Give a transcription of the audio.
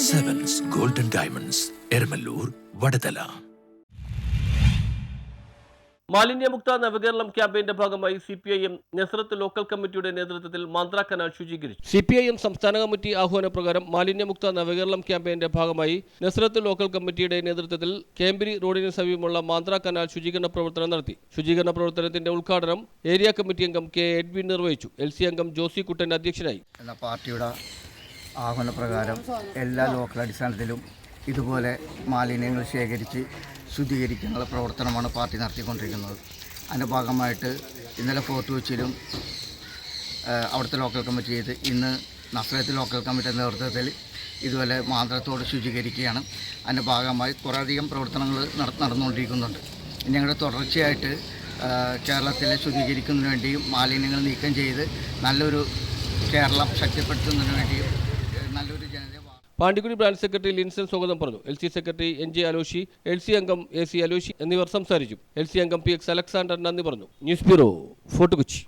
Diamonds Eramalloor Vadathala മാലിന്യമുക്ത നവകേരളം ക്യാമ്പയിന്റെ ഭാഗമായി C P I M Nazareth local കമ്മിറ്റിയുടെ നേതൃത്വത്തിൽ മാന്ത്ര കനാൽ ശുചീകരിച്ചു. സി പി ഐ എം സംസ്ഥാന കമ്മിറ്റി ആഹ്വാനപ്രകാരം മാലിന്യമുക്ത നവകേരളം ക്യാമ്പയിന്റെ ഭാഗമായി നെസ്രത്ത് ലോക്കൽ കമ്മിറ്റിയുടെ നേതൃത്വത്തിൽ കേമ്പിരി റോഡിന് സമീപമുള്ള മാന്ത്ര കനാൽ ശുചീകരണ പ്രവർത്തനം നടത്തി. ശുചീകരണ പ്രവർത്തനത്തിന്റെ ഉദ്ഘാടനം ഏരിയ കമ്മിറ്റി അംഗം കെ എഡ്വിൻ നിർവഹിച്ചു. എൽ സി അംഗം ജോസി കുട്ടൻ അധ്യക്ഷനായി. പാർട്ടിയുടെ ആഹ്വാനപ്രകാരം എല്ലാ ലോക്കൽ അടിസ്ഥാനത്തിലും ഇതുപോലെ മാലിന്യങ്ങൾ ശേഖരിച്ച് ശുദ്ധീകരിക്കാനുള്ള പ്രവർത്തനമാണ് പാർട്ടി നടത്തിക്കൊണ്ടിരിക്കുന്നത്. അതിന്റെ ഭാഗമായിട്ട് ഇന്നലെ ഫോർത്ത് വെച്ചിലും അവിടുത്തെ ലോക്കൽ കമ്മിറ്റി ചെയ്ത് ഇന്ന് നസ്രത്ത് ലോക്കൽ കമ്മിറ്റിയുടെ നേതൃത്വത്തിൽ ഇതുപോലെ മാന്ത്രത്തോട് ശുചീകരിക്കുകയാണ്. അതിന്റെ ഭാഗമായി കുറേയധികം പ്രവർത്തനങ്ങൾ നട നടന്നുകൊണ്ടിരിക്കുന്നുണ്ട്. ഞങ്ങളുടെ തുടർച്ചയായിട്ട് കേരളത്തിലെ ശുചീകരിക്കുന്നതിന് വേണ്ടിയും മാലിന്യങ്ങൾ നീക്കം ചെയ്ത് നല്ലൊരു കേരളം ശക്തിപ്പെടുത്തുന്നതിന് വേണ്ടിയും പാണ്ടിക്കുടി ബ്രാഞ്ച് സെക്രട്ടറി ലിൻസൺ സ്വാഗതം പറഞ്ഞു. L C secretary N J Aloshy L C അംഗം എ സി അലോഷി എന്നിവർ സംസാരിച്ചു. എൽ സി അംഗം പി എക്സ് അലക്സാണ്ടർ നന്ദി പറഞ്ഞു. News bureau Fort Kochi.